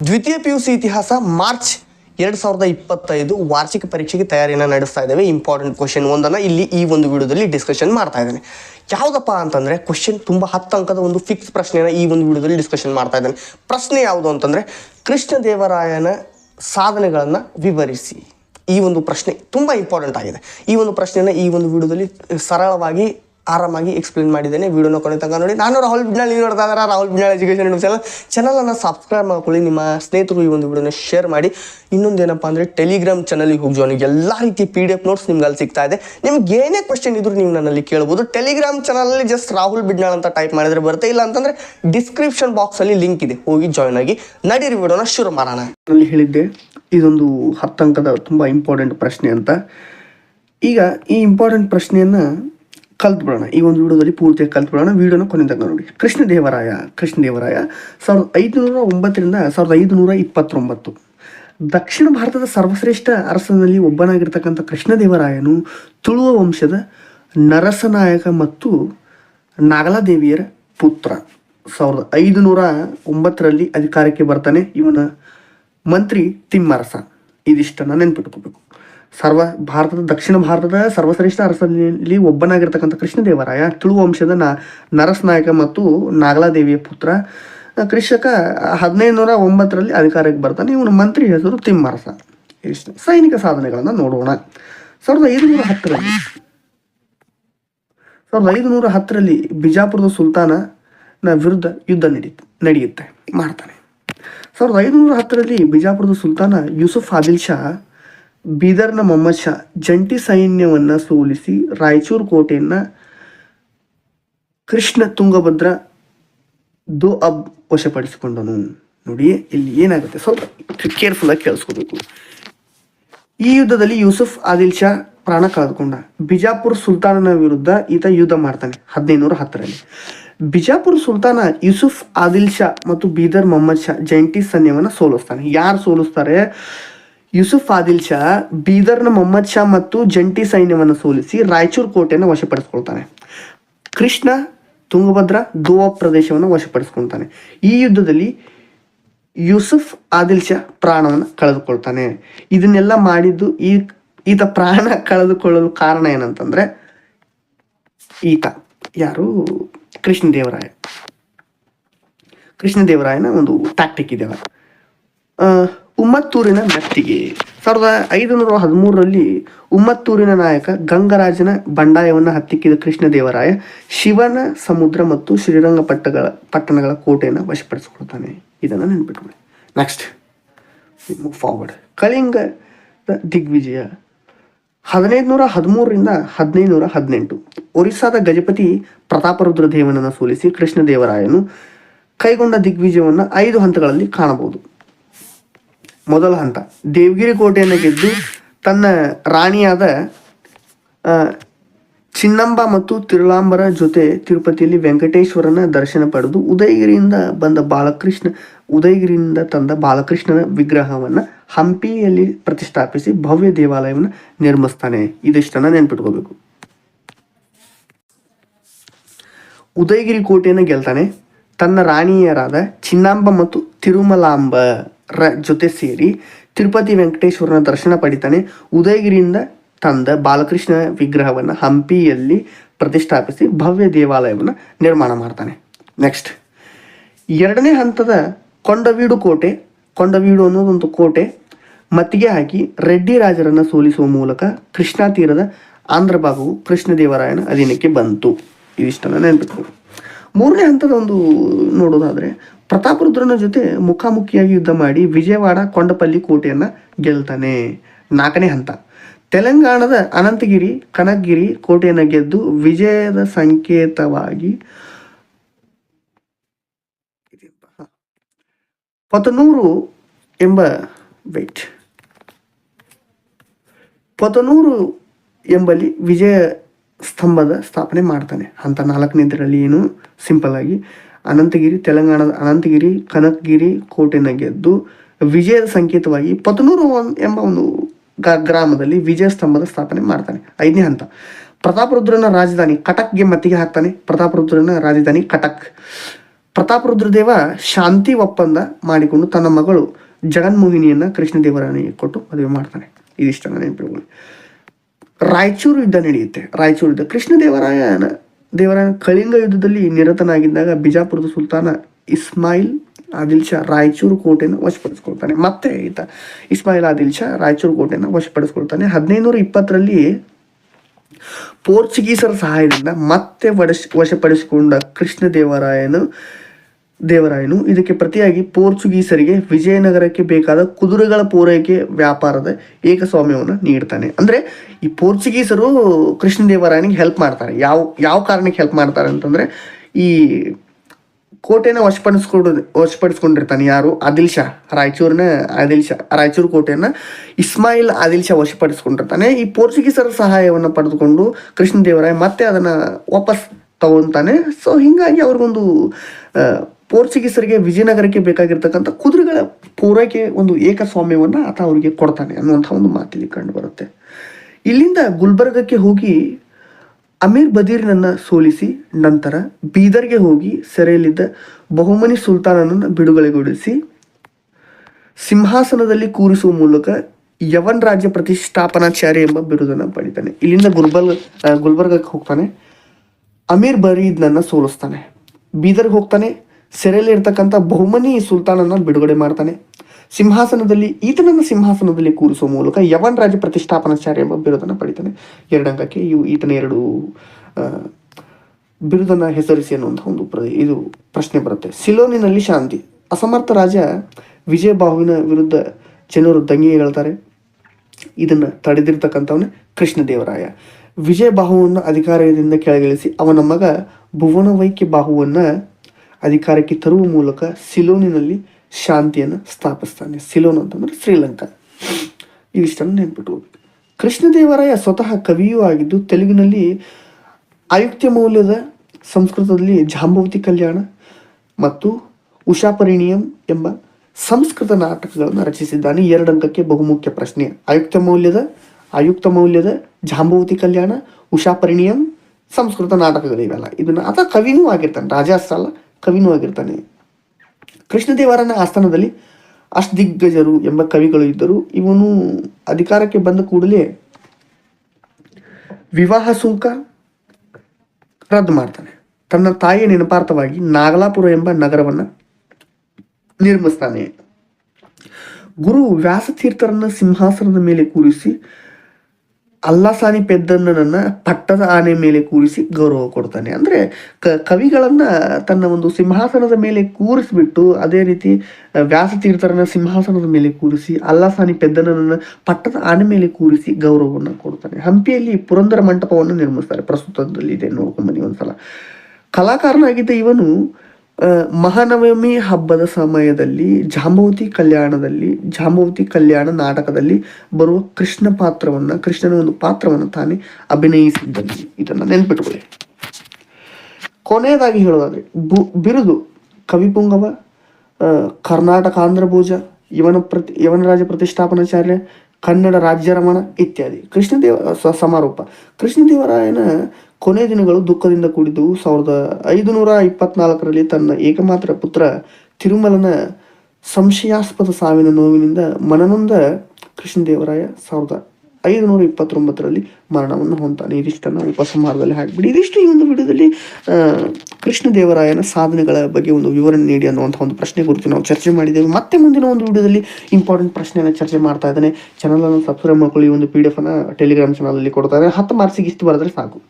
ದ್ವಿತೀಯ P U C ಇತಿಹಾಸ March ಎರಡು ಸಾವಿರದ ಇಪ್ಪತ್ತೈದು ವಾರ್ಷಿಕ ಪರೀಕ್ಷೆಗೆ ತಯಾರಿಯನ್ನು ನಡೆಸ್ತಾ ಇದ್ದೇವೆ. ಇಂಪಾರ್ಟೆಂಟ್ ಕ್ವಶನ್ ಒಂದನ್ನು ಇಲ್ಲಿ ಈ ಒಂದು ವಿಡಿಯೋದಲ್ಲಿ ಡಿಸ್ಕಷನ್ ಮಾಡ್ತಾ ಇದ್ದೇನೆ. ಯಾವುದಪ್ಪ ಅಂತಂದರೆ ಕ್ವಶನ್ ತುಂಬ ಹತ್ತು ಅಂಕದ ಒಂದು ಫಿಕ್ಸ್ ಪ್ರಶ್ನೆಯನ್ನು ಈ ಒಂದು ವಿಡಿಯೋದಲ್ಲಿ ಡಿಸ್ಕಷನ್ ಮಾಡ್ತಾ ಇದ್ದೇನೆ. ಪ್ರಶ್ನೆ ಯಾವುದು ಅಂತಂದರೆ ಕೃಷ್ಣದೇವರಾಯನ ಸಾಧನೆಗಳನ್ನು ವಿವರಿಸಿ. ಈ ಒಂದು ಪ್ರಶ್ನೆ ತುಂಬ ಇಂಪಾರ್ಟೆಂಟ್ ಆಗಿದೆ. ಈ ಒಂದು ಪ್ರಶ್ನೆಯನ್ನು ಈ ಒಂದು ವಿಡಿಯೋದಲ್ಲಿ ಸರಳವಾಗಿ ಆರಾಮಾಗಿ ಎಕ್ಸ್ಪ್ಲೇನ್ ಮಾಡಿದ್ದೇನೆ, ವಿಡಿಯೋನ ಕೊನೆ ತನಕ ನೋಡಿ. ನಾನು ರಾಹುಲ್ ಬಿಡ್ನಾಳ್ ನೀವು ನೋಡ್ತಾ ಇದ್ದಾರೆ Rahul Bidnal education YouTube channel ಚಾನಲನ್ನು ಸಬ್ಸ್ಕ್ರೈಬ್ ಮಾಡ್ಕೊಳ್ಳಿ, ನಿಮ್ಮ ಸ್ನೇಹಿತರು ಈ ಒಂದು ವಿಡಿಯೋನ ಶೇರ್ ಮಾಡಿ. ಇನ್ನೊಂದೇನಪ್ಪ ಅಂದರೆ ಟೆಲಿಗ್ರಾಮ್ ಚಾನಲಿಗೆ ಹೋಗಿ ಜಾಯ್ನ್ ಎಲ್ಲ ರೀತಿ ಪಿ ಡಿ ಎಫ್ ನೋಟ್ಸ್ ನಿಮ್ಗೆ ಅಲ್ಲಿ ಸಿಗ್ತಾ ಇದೆ. ನಿಮ್ಗೆ ಏನೇ ಕ್ವಶನ್ ಇದ್ರು ನೀವು ನನ್ನಲ್ಲಿ ಕೇಳ್ಬೋದು. ಟೆಲಿಗ್ರಾಮ್ ಚಾನಲಲ್ಲಿ ಜಸ್ಟ್ ರಾಹುಲ್ ಬಿಡ್ನಾಳ್ ಅಂತ ಟೈಪ್ ಮಾಡಿದ್ರೆ ಬರುತ್ತೆ. ಇಲ್ಲ ಅಂತಂದರೆ ಡಿಸ್ಕ್ರಿಪ್ಷನ್ ಬಾಕ್ಸಲ್ಲಿ ಲಿಂಕ್ ಇದೆ. ಹೋಗಿ ಜಾಯ್ನ್ ಆಗಿ. ನಡೀರಿ ವಿಡಿಯೋನ ಶುರು ಮಾಡೋಣ. ಅಲ್ಲಿ ಹೇಳಿದ್ದೆ, ಇದೊಂದು ಹತ್ತಂಕದ ತುಂಬ ಇಂಪಾರ್ಟೆಂಟ್ ಪ್ರಶ್ನೆ ಅಂತ. ಈಗ ಈ ಇಂಪಾರ್ಟೆಂಟ್ ಪ್ರಶ್ನೆಯನ್ನು ಕಲ್ತ್ಬಿಡೋಣ. ಈ ಒಂದು ವಿಡಿಯೋದಲ್ಲಿ ಪೂರ್ತಿಯಾಗಿ ಕಲ್ತ್ಬಿಡೋಣ. ವಿಡಿಯೋನ ಕೊನೆ ತನಕ ನೋಡಿ. ಕೃಷ್ಣದೇವರಾಯ ಕೃಷ್ಣದೇವರಾಯ ಸಾವಿರದ ಐದುನೂರ ಒಂಬತ್ತರಿಂದ ಸಾವಿರದ ಐದುನೂರ ಇಪ್ಪತ್ತೊಂಬತ್ತು ದಕ್ಷಿಣ ಭಾರತದ ಸರ್ವಶ್ರೇಷ್ಠ ಅರಸನಲ್ಲಿ ಒಬ್ಬನಾಗಿರ್ತಕ್ಕಂಥ ಕೃಷ್ಣದೇವರಾಯನು ತುಳುವ ವಂಶದ ನರಸನಾಯಕ ಮತ್ತು ನಾಗಲಾದೇವಿಯರ ಪುತ್ರ. ಸಾವಿರದ ಐದುನೂರ ಒಂಬತ್ತರಲ್ಲಿ ಅಧಿಕಾರಕ್ಕೆ ಬರ್ತಾನೆ ಇವನ ಮಂತ್ರಿ ತಿಮ್ಮರಸ. ಇದಿಷ್ಟನ್ನು ನೆನ್ಪಿಟ್ಕೋಬೇಕು. ಸರ್ವ ಭಾರತದ, ದಕ್ಷಿಣ ಭಾರತದ ಸರ್ವಶ್ರೇಷ್ಠ ಅರಸನಲ್ಲಿ ಒಬ್ಬನಾಗಿರ್ತಕ್ಕಂಥ ಕೃಷ್ಣದೇವರಾಯ, ತುಳು ವಂಶದ ನ, ನರಸನಾಯಕ ಮತ್ತು ನಾಗಲಾದೇವಿಯ ಪುತ್ರ ಕೃಷಕ ಹದಿನೈದು ನೂರ ಒಂಬತ್ತರಲ್ಲಿ ಅಧಿಕಾರಕ್ಕೆ ಬರ್ತಾನೆ. ಇವನ ಮಂತ್ರಿ ಹೆಸರು ತಿಮ್ಮರಸ. ಇಷ್ಟು. ಸೈನಿಕ ಸಾಧನೆಗಳನ್ನು ನೋಡೋಣ. ಸಾವಿರದ ಐದುನೂರ ಹತ್ತರಲ್ಲಿ, ಸಾವಿರದ ಐದುನೂರ ಹತ್ತರಲ್ಲಿ ಬಿಜಾಪುರದ ಸುಲ್ತಾನನ ವಿರುದ್ಧ ಯುದ್ಧ ನಡೀತು, ನಡೆಯುತ್ತೆ, ಮಾಡ್ತಾನೆ. ಸಾವಿರದ ಐದುನೂರ ಹತ್ತರಲ್ಲಿ ಬಿಜಾಪುರದ ಸುಲ್ತಾನ ಯೂಸುಫ್ ಆದಿಲ್ ಶಾ ಬೀದರ್ನ ಮೊಹಮ್ಮದ್ ಶಾ ಜಂಟಿ ಸೈನ್ಯವನ್ನು ಸೋಲಿಸಿ ರಾಯಚೂರು ಕೋಟೆಯನ್ನು ಕೃಷ್ಣ ತುಂಗಭದ್ರ ದೋ ಅಬ್ ವಶಪಡಿಸಿಕೊಂಡನು. ನೋಡಿ, ಇಲ್ಲಿ ಏನಾಗುತ್ತೆ? ಸ್ವಲ್ಪ ಕೇರ್ಫುಲ್ಲಾಗಿ ಕೇಳಿಸ್ಕೋಬೇಕು. ಈ ಯುದ್ಧದಲ್ಲಿ ಯೂಸುಫ್ ಆದಿಲ್ ಶಾ ಪ್ರಾಣ ಕಳೆದುಕೊಂಡ. ಬಿಜಾಪುರ ಸುಲ್ತಾನನ ವಿರುದ್ಧ ಈತ ಯುದ್ಧ ಮಾಡ್ತಾನೆ, ಹದಿನೈದುನೂರ ಹತ್ತರಲ್ಲಿ. ಬಿಜಾಪುರ ಸುಲ್ತಾನ ಯೂಸುಫ್ ಆದಿಲ್ ಶಾ ಮತ್ತು ಬೀದರ್ ಮೊಹಮ್ಮದ್ ಶಾ ಜಂಟಿ ಸೈನ್ಯವನ್ನು ಸೋಲಿಸ್ತಾನೆ. ಯಾರು ಸೋಲಿಸ್ತಾರೆ? ಯೂಸುಫ್ ಆದಿಲ್ ಶಾ ಬೀದರ್ನ ಮೊಹಮ್ಮದ್ ಶಾ ಮತ್ತು ಜಂಟಿ ಸೈನ್ಯವನ್ನು ಸೋಲಿಸಿ ರಾಯಚೂರು ಕೋಟೆಯನ್ನು ವಶಪಡಿಸ್ಕೊಳ್ತಾನೆ. ಕೃಷ್ಣ ತುಂಗಭದ್ರಾ ಗೋವಾ ಪ್ರದೇಶವನ್ನು ವಶಪಡಿಸ್ಕೊಳ್ತಾನೆ. ಈ ಯುದ್ಧದಲ್ಲಿ ಯೂಸುಫ್ ಆದಿಲ್ ಶಾ ಪ್ರಾಣವನ್ನು ಕಳೆದುಕೊಳ್ತಾನೆ. ಇದನ್ನೆಲ್ಲ ಮಾಡಿದ್ದು ಈ ಈತ ಪ್ರಾಣ ಕಳೆದುಕೊಳ್ಳಲು ಕಾರಣ ಏನಂತಂದ್ರೆ ಈತ ಯಾರು? ಕೃಷ್ಣದೇವರಾಯ ಕೃಷ್ಣದೇವರಾಯನ ಒಂದು ಟ್ಯಾಕ್ಟಿಕ್ ಇದೆ ಆ, ಉಮ್ಮತ್ತೂರಿನ ಮೆತ್ತಿಗೆ ಸಾವಿರದ ಐದುನೂರ ಹದಿಮೂರರಲ್ಲಿ ಉಮ್ಮತ್ತೂರಿನ ನಾಯಕ ಗಂಗರಾಜನ ಬಂಡಾಯವನ್ನು ಹತ್ತಿಕ್ಕಿದ ಕೃಷ್ಣದೇವರಾಯ ಶಿವನ ಸಮುದ್ರ ಮತ್ತು ಶ್ರೀರಂಗಪಟ್ಟಗಳ ಪಟ್ಟಣಗಳ ಕೋಟೆಯನ್ನು ವಶಪಡಿಸಿಕೊಳ್ತಾನೆ ಇದನ್ನು ನೆನ್ಪಿಟ್ಕೊಳ್ಳಿ. ನೆಕ್ಸ್ಟ್ ಫಾರ್ವರ್ಡ್ ಕಳಿಂಗ ದಿಗ್ವಿಜಯ. ಹದಿನೈದು ನೂರ ಹದಿಮೂರರಿಂದ ಹದಿನೈದು ನೂರ ಹದಿನೆಂಟು. ಒರಿಸ್ಸಾದ ಗಜಪತಿ ಪ್ರತಾಪರುದ್ರ ದೇವನನ್ನು ಸೋಲಿಸಿ ಕೃಷ್ಣದೇವರಾಯನು ಕೈಗೊಂಡ ದಿಗ್ವಿಜಯವನ್ನು ಐದು ಹಂತಗಳಲ್ಲಿ ಕಾಣಬಹುದು. ಮೊದಲ ಹಂತ. ದೇವಗಿರಿ ಕೋಟೆಯನ್ನು ಗೆದ್ದು ತನ್ನ ರಾಣಿಯಾದ ಚಿನ್ನಂಬ ಮತ್ತು ತಿರುಳಾಂಬರ ಜೊತೆ ತಿರುಪತಿಯಲ್ಲಿ ವೆಂಕಟೇಶ್ವರನ ದರ್ಶನ ಪಡೆದು ಉದಯಗಿರಿಯಿಂದ ಬಂದ ಬಾಲಕೃಷ್ಣ, ಉದಯಗಿರಿಯಿಂದ ತಂದ ಬಾಲಕೃಷ್ಣನ ವಿಗ್ರಹವನ್ನು ಹಂಪಿಯಲ್ಲಿ ಪ್ರತಿಷ್ಠಾಪಿಸಿ ಭವ್ಯ ದೇವಾಲಯವನ್ನು ನಿರ್ಮಿಸ್ತಾನೆ. ಇದಿಷ್ಟನ್ನು ನೆನ್ಪಿಟ್ಕೋಬೇಕು. ಉದಯಗಿರಿ ಕೋಟೆಯನ್ನು ಗೆಲ್ತಾನೆ. ತನ್ನ ರಾಣಿಯರಾದ ಚಿನ್ನಾಂಬ ಮತ್ತು ತಿರುಮಲಾಂಬರ ಜೊತೆ ಸೇರಿ ತಿರುಪತಿ ವೆಂಕಟೇಶ್ವರನ ದರ್ಶನ ಪಡಿತಾನೆ. ಉದಯಗಿರಿಯಿಂದ ತಂದ ಬಾಲಕೃಷ್ಣ ವಿಗ್ರಹವನ್ನು ಹಂಪಿಯಲ್ಲಿ ಪ್ರತಿಷ್ಠಾಪಿಸಿ ಭವ್ಯ ದೇವಾಲಯವನ್ನು ನಿರ್ಮಾಣ ಮಾಡ್ತಾನೆ. ನೆಕ್ಸ್ಟ್ ಎರಡನೇ ಹಂತದ ಕೊಂಡವೀಡು ಕೋಟೆ. ಕೊಂಡವೀಡು ಅನ್ನೋದೊಂದು ಕೋಟೆ. ಮತ್ತಿಗೆ ಹಾಕಿ ರೆಡ್ಡಿ ರಾಜರನ್ನು ಸೋಲಿಸುವ ಮೂಲಕ ಕೃಷ್ಣಾ ತೀರದ ಆಂಧ್ರ ಭಾಗವು ಕೃಷ್ಣದೇವರಾಯನ ಅಧೀನಕ್ಕೆ ಬಂತು. ಇದಿಷ್ಟನ್ನು ನೆನ್ಪಿಟ್ಕೊಂಡು ಮೂರನೇ ಹಂತದ ಒಂದು ನೋಡೋದಾದ್ರೆ ಪ್ರತಾಪರುದ್ರನ ಜೊತೆ ಮುಖಾಮುಖಿಯಾಗಿ ಯುದ್ಧ ಮಾಡಿ ವಿಜಯವಾಡ ಕೊಂಡಪಲ್ಲಿ ಕೋಟೆಯನ್ನ ಗೆಲ್ತಾನೆ. ನಾಲ್ಕನೇ ಹಂತ. ತೆಲಂಗಾಣದ ಅನಂತಗಿರಿ, ಕನಕಗಿರಿ ಕೋಟೆಯನ್ನು ಗೆದ್ದು ವಿಜಯದ ಸಂಕೇತವಾಗಿ ಪತನೂರು ಎಂಬ ವೆಯ್ಟ್ ಪತನೂರು ಎಂಬಲ್ಲಿ ವಿಜಯ ಸ್ತಂಭದ ಸ್ಥಾಪನೆ ಮಾಡ್ತಾನೆ. ಹಂತ ನಾಲ್ಕನೇದರಲ್ಲಿ ಏನು? ಸಿಂಪಲ್ ಆಗಿ ಅನಂತಗಿರಿ, ತೆಲಂಗಾಣದ ಅನಂತಗಿರಿ, ಕನಕಗಿರಿ, ಕೋಟೆನ ಗೆದ್ದು ವಿಜಯದ ಸಂಕೇತವಾಗಿ ಪತನೂರು ಎಂಬ ಒಂದು ಗ್ರಾಮದಲ್ಲಿ ವಿಜಯ ಸ್ತಂಭದ ಸ್ಥಾಪನೆ ಮಾಡ್ತಾನೆ. ಐದನೇ ಹಂತ. ಪ್ರತಾಪರುದ್ರನ ರಾಜಧಾನಿ ಕಟಕ್ಗೆ ಮತ್ತಿಗೆ ಹಾಕ್ತಾನೆ. ಪ್ರತಾಪರುದ್ರನ ರಾಜಧಾನಿ ಕಟಕ್. ಪ್ರತಾಪರುದ್ರದೇವ ಶಾಂತಿ ಒಪ್ಪಂದ ಮಾಡಿಕೊಂಡು ತನ್ನ ಮಗಳು ಜಗನ್ಮೋಹಿನಿಯನ್ನ ಕೃಷ್ಣದೇವರಾಯನಿಗೆ ಕೊಟ್ಟು ಮದುವೆ ಮಾಡ್ತಾನೆ. ಇದಿಷ್ಟ ನೆನಪಿಗಳು ರಾಯಚೂರು ಯುದ್ಧ ನಡೆಯುತ್ತೆ. ರಾಯಚೂರು ಯುದ್ಧ. ಕೃಷ್ಣದೇವರಾಯನ ದೇವರಾಯನ ಕಳಿಂಗ ಯುದ್ಧದಲ್ಲಿ ನಿರತನಾಗಿದ್ದಾಗ ಬಿಜಾಪುರದ ಸುಲ್ತಾನ ಇಸ್ಮಾಯಿಲ್ ಆದಿಲ್ ಶಾ ರಾಯಚೂರು ಕೋಟೆಯನ್ನು ವಶಪಡಿಸ್ಕೊಳ್ತಾನೆ. ಮತ್ತೆ ಈತ ಇಸ್ಮಾಯಿಲ್ ಆದಿಲ್ ಶಾ ರಾಯಚೂರು ಕೋಟೆಯನ್ನು ವಶಪಡಿಸ್ಕೊಳ್ತಾನೆ. ಹದಿನೈದುನೂರ ಇಪ್ಪತ್ತರಲ್ಲಿ ಪೋರ್ಚುಗೀಸರ ಸಹಾಯದಿಂದ ಮತ್ತೆ ವಡಶ್, ವಶಪಡಿಸಿಕೊಂಡ ಕೃಷ್ಣದೇವರಾಯನು ದೇವರಾಯನು ಇದಕ್ಕೆ ಪ್ರತಿಯಾಗಿ ಪೋರ್ಚುಗೀಸರಿಗೆ ವಿಜಯನಗರಕ್ಕೆ ಬೇಕಾದ ಕುದುರೆಗಳ ಪೂರೈಕೆ ವ್ಯಾಪಾರದ ಏಕಸ್ವಾಮ್ಯವನ್ನು ನೀಡ್ತಾನೆ. ಅಂದರೆ ಈ ಪೋರ್ಚುಗೀಸರು ಕೃಷ್ಣದೇವರಾಯನಿಗೆ ಹೆಲ್ಪ್ ಮಾಡ್ತಾರೆ. ಯಾವ ಯಾವ ಕಾರಣಕ್ಕೆ ಹೆಲ್ಪ್ ಮಾಡ್ತಾರೆ ಅಂತಂದರೆ ಈ ಕೋಟೆನ ವಶಪಡಿಸ್ಕೊಂಡು, ವಶಪಡಿಸ್ಕೊಂಡಿರ್ತಾನೆ ಯಾರು? ಆದಿಲ್ ಶಾ, ರಾಯಚೂರಿನ ಆದಿಲ್ ಶಾ, ರಾಯಚೂರು ಕೋಟೆಯನ್ನು ಇಸ್ಮಾಯಿಲ್ ಆದಿಲ್ ಶಾ ವಶಪಡಿಸ್ಕೊಂಡಿರ್ತಾನೆ. ಈ ಪೋರ್ಚುಗೀಸರ ಸಹಾಯವನ್ನು ಪಡೆದುಕೊಂಡು ಕೃಷ್ಣದೇವರಾಯ ಮತ್ತೆ ಅದನ್ನು ವಾಪಸ್ ತಗೊಂತಾನೆ ಸೊ ಹೀಗಾಗಿ ಅವ್ರಿಗೊಂದು ಪೋರ್ಚುಗೀಸರಿಗೆ ವಿಜಯನಗರಕ್ಕೆ ಬೇಕಾಗಿರ್ತಕ್ಕಂಥ ಕುದುರೆಗಳ ಪೂರೈಕೆ ಒಂದು ಏಕಸ್ವಾಮ್ಯವನ್ನು ಆತ ಅವರಿಗೆ ಕೊಡ್ತಾನೆ ಅನ್ನುವಂಥ ಒಂದು ಮಾತಿಲ್ಲಿ ಕಂಡು ಬರುತ್ತೆ. ಇಲ್ಲಿಂದ ಗುಲ್ಬರ್ಗಕ್ಕೆ ಹೋಗಿ ಅಮೀರ್ ಬದೀರ್ನನ್ನು ಸೋಲಿಸಿ ನಂತರ ಬೀದರ್ಗೆ ಹೋಗಿ ಸೆರೆಯಲ್ಲಿದ್ದ ಬಹುಮನಿ ಸುಲ್ತಾನನನ್ನು ಬಿಡುಗಡೆಗೊಳಿಸಿ ಸಿಂಹಾಸನದಲ್ಲಿ ಕೂರಿಸುವ ಮೂಲಕ ಯವನ್ ರಾಜ್ಯ ಪ್ರತಿಷ್ಠಾಪನಾಚಾರ್ಯ ಎಂಬ ಬಿರುದನ್ನು ಪಡಿತಾನೆ. ಇಲ್ಲಿಂದ ಗುಲ್ಬರ್ಗ ಗುಲ್ಬರ್ಗಕ್ಕೆ ಹೋಗ್ತಾನೆ. ಅಮೀರ್ ಬರೀದ್ನನ್ನು ಸೋಲಿಸ್ತಾನೆ. ಬೀದರ್ಗೆ ಹೋಗ್ತಾನೆ. ಸೆರೆಯಲ್ಲಿ ಇರ್ತಕ್ಕಂಥ ಬಹುಮನಿ ಸುಲ್ತಾನನ್ನ ಬಿಡುಗಡೆ ಮಾಡ್ತಾನೆ. ಸಿಂಹಾಸನದಲ್ಲಿ, ಈತನನ್ನು ಸಿಂಹಾಸನದಲ್ಲಿ ಕೂರಿಸುವ ಮೂಲಕ ಯವನ್ ರಾಜ ಪ್ರತಿಷ್ಠಾಪನಾಚಾರ್ಯ ಎಂಬ ಬಿರುದನ್ನು ಪಡಿತಾನೆ. ಎರಡಂಗಕ್ಕೆ ಇವು ಈತನ ಎರಡು ಬಿರುದನ್ನು ಹೆಸರಿಸಿ ಅನ್ನುವಂಥ ಒಂದು ಪ್ರ, ಇದು ಪ್ರಶ್ನೆ ಬರುತ್ತೆ. ಸಿಲೋನಿನಲ್ಲಿ ಶಾಂತಿ. ಅಸಮರ್ಥ ರಾಜ ವಿಜಯ ಬಾಹುವಿನ ವಿರುದ್ಧ ಜನರು ದಂಗೆ ಹೇಳ್ತಾರೆ. ಇದನ್ನ ತಡೆದಿರ್ತಕ್ಕಂಥವನೇ ಕೃಷ್ಣದೇವರಾಯ. ವಿಜಯ ಬಾಹುವನ್ನು ಅಧಿಕಾರದಿಂದ ಕೆಳಗಿಳಿಸಿ ಅವನ ಮಗ ಭುವನವೈಕ್ಯ ಬಾಹುವನ್ನ ಅಧಿಕಾರಕ್ಕೆ ತರುವ ಮೂಲಕ ಸಿಲೋನಿನಲ್ಲಿ ಶಾಂತಿಯನ್ನು ಸ್ಥಾಪಿಸ್ತಾನೆ. ಸಿಲೋನ್ ಅಂತಂದ್ರೆ ಶ್ರೀಲಂಕಾ. ಇವಿಷ್ಟನ್ನು ನೆನ್ಪಿಟ್ಟು ಕೃಷ್ಣದೇವರಾಯ ಸ್ವತಃ ಕವಿಯೂ ಆಗಿದ್ದು ತೆಲುಗಿನಲ್ಲಿ ಆಯುಕ್ತ ಮೌಲ್ಯದ ಸಂಸ್ಕೃತದಲ್ಲಿ ಜಾಂಬವತಿ ಕಲ್ಯಾಣ ಮತ್ತು ಉಷಾಪರಿಣಿಯಂ ಎಂಬ ಸಂಸ್ಕೃತ ನಾಟಕಗಳನ್ನು ರಚಿಸಿದ್ದಾನೆ. ಎರಡು ಅಂಕಕ್ಕೆ ಬಹುಮುಖ್ಯ ಪ್ರಶ್ನೆ. ಆಯುಕ್ತ ಮೌಲ್ಯದ ಆಯುಕ್ತ ಮೌಲ್ಯದ ಜಾಂಬವತಿ ಕಲ್ಯಾಣ ಉಷಾಪರಿಣಿಯಂ ಸಂಸ್ಕೃತ ನಾಟಕಗಳಿವೆಲ್ಲ. ಇದನ್ನು ಆತ ಕವಿನೂ ಆಗಿರ್ತಾನೆ. ರಾಜ ಅಷ್ಟೇ ಅಲ್ಲ. ಕವಿನೂ ಆಗಿರ್ತಾನೆ. ಕೃಷ್ಣದೇವರನ ಆಸ್ಥಾನದಲ್ಲಿ ಅಷ್ಟದಿಗ್ಗಜರು ಎಂಬ ಕವಿಗಳು ಇದ್ದರು. ಇವನು ಅಧಿಕಾರಕ್ಕೆ ಬಂದ ಕೂಡಲೇ ವಿವಾಹ ಸುಂಕ ರದ್ದು ಮಾಡ್ತಾನೆ. ತನ್ನ ತಾಯಿಯ ನೆನಪಾರ್ಥವಾಗಿ ನಾಗಲಾಪುರ ಎಂಬ ನಗರವನ್ನ ನಿರ್ಮಿಸ್ತಾನೆ. ಗುರು ವ್ಯಾಸತೀರ್ಥರನ್ನ ಸಿಂಹಾಸನದ ಮೇಲೆ ಕೂರಿಸಿ ಅಲ್ಲಾಸಾನಿ ಪೆದ್ದಣ್ಣನನ್ನು ಪಟ್ಟದ ಆನೆ ಮೇಲೆ ಕೂರಿಸಿ ಗೌರವ ಕೊಡ್ತಾನೆ. ಅಂದ್ರೆ ಕ, ಕವಿಗಳನ್ನು ತನ್ನ ಒಂದು ಸಿಂಹಾಸನದ ಮೇಲೆ ಕೂರಿಸ್ಬಿಟ್ಟು ಅದೇ ರೀತಿ ವ್ಯಾಸತೀರ್ಥರನ್ನ ಸಿಂಹಾಸನದ ಮೇಲೆ ಕೂರಿಸಿ ಅಲ್ಲಾಸಾನಿ ಪೆದ್ದಣ್ಣನನ್ನು ಪಟ್ಟದ ಆನೆ ಮೇಲೆ ಕೂರಿಸಿ ಗೌರವವನ್ನು ಕೊಡ್ತಾನೆ. ಹಂಪಿಯಲ್ಲಿ ಪುರಂದರ ಮಂಟಪವನ್ನು ನಿರ್ಮಿಸ್ತಾರೆ. ಪ್ರಸ್ತುತದಲ್ಲಿ ಇದೆ ನೋಡ್ಕೊಂಬನ್ನಿ ಒಂದ್ಸಲ. ಕಲಾಕಾರನಾಗಿದ್ದ ಇವನು ಮಹಾನವಮಿ ಹಬ್ಬದ ಸಮಯದಲ್ಲಿ ಜಾಂಬವತಿ ಕಲ್ಯಾಣದಲ್ಲಿ, ಜಾಂಬವತಿ ಕಲ್ಯಾಣ ನಾಟಕದಲ್ಲಿ ಬರುವ ಕೃಷ್ಣ ಪಾತ್ರವನ್ನ, ಕೃಷ್ಣನ ಒಂದು ಪಾತ್ರವನ್ನು ತಾನೇ ಅಭಿನಯಿಸಿದ್ದಲ್ಲಿ ಇದನ್ನ ನೆನ್ಪಿಟ್ಕೊಳ್ಳಿ. ಕೊನೆಯದಾಗಿ ಹೇಳೋದಾದ್ರೆ ಬು, ಬಿರುದು ಕವಿಪುಂಗವ ಕರ್ನಾಟಕ ಕರ್ನಾಟಕ ಆಂಧ್ರಭೋಜ ಯವನ ಪ್ರತಿ, ಯವನರಾಜ ಪ್ರತಿಷ್ಠಾಪನಾಚಾರ್ಯ ಕನ್ನಡ ರಾಜ್ಯರಮಣ ಇತ್ಯಾದಿ. ಕೃಷ್ಣದೇವ ಸಮಾರೋಪ. ಕೃಷ್ಣದೇವರಾಯನ ಕೊನೆ ದಿನಗಳು ದುಃಖದಿಂದ ಕೂಡಿದ್ದು ಸಾವಿರದ ಐದುನೂರ ಇಪ್ಪತ್ನಾಲ್ಕರಲ್ಲಿ ತನ್ನ ಏಕಮಾತ್ರ ಪುತ್ರ ತಿರುಮಲನ ಸಂಶಯಾಸ್ಪದ ಸಾವಿನ ನೋವಿನಿಂದ ಮನನೊಂದ ಕೃಷ್ಣದೇವರಾಯ ಸಾವಿರದ ಐದುನೂರ ಇಪ್ಪತ್ತೊಂಬತ್ತರಲ್ಲಿ ಮರಣವನ್ನು ಹೊಂತಾನೆ. ಇದಿಷ್ಟನ್ನು ಉಪಸಂಹಾರದಲ್ಲಿ ಹಾಕಿಬಿಡಿ. ಇದಿಷ್ಟು ಈ ಒಂದು ವಿಡಿಯೋದಲ್ಲಿ ಕೃಷ್ಣದೇವರಾಯನ ಸಾಧನೆಗಳ ಬಗ್ಗೆ ಒಂದು ವಿವರಣೆ ನೀಡಿ ಅನ್ನುವಂಥ ಒಂದು ಪ್ರಶ್ನೆ ಕುರಿತು ನಾವು ಚರ್ಚೆ ಮಾಡಿದ್ದೇವೆ. ಮತ್ತೆ ಮುಂದಿನ ಒಂದು ವಿಡಿಯೋದಲ್ಲಿ ಇಂಪಾರ್ಟೆಂಟ್ ಪ್ರಶ್ನೆಯನ್ನು ಚರ್ಚೆ ಮಾಡ್ತಾ ಇದ್ದಾನೆ. ಚಾನಲನ್ನು ಸಬ್ಸ್ಕ್ರೈಬ್ ಮಾಡ್ಕೊಳ್ಳಿ. ಒಂದು ಪಿ ಡಿ ಎಫ್ ಅನ್ನ ಟೆಲಿಗ್ರಾಮ್ ಚಾನಲಲ್ಲಿ ಕೊಡ್ತಾ ಇದ್ದಾರೆ ಹತ್ತು ಮಾರ್ಕ್ಸಿಗೆ ಇಷ್ಟು ಬರೆದ್ರೆ ಸಾಕು.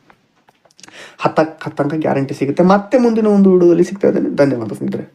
ಹತ್ತಕ್ಕೆ ಹತ್ತಂಕ ಗ್ಯಾರಂಟಿ ಸಿಗುತ್ತೆ. ಮತ್ತೆ ಮುಂದಿನ ಒಂದು ವಿಡಿಯೋದಲ್ಲಿ ಸಿಗ್ತಾ ಇದ್ದೇನೆ. ಧನ್ಯವಾದ ಸ್ನೇಹಿತರೆ.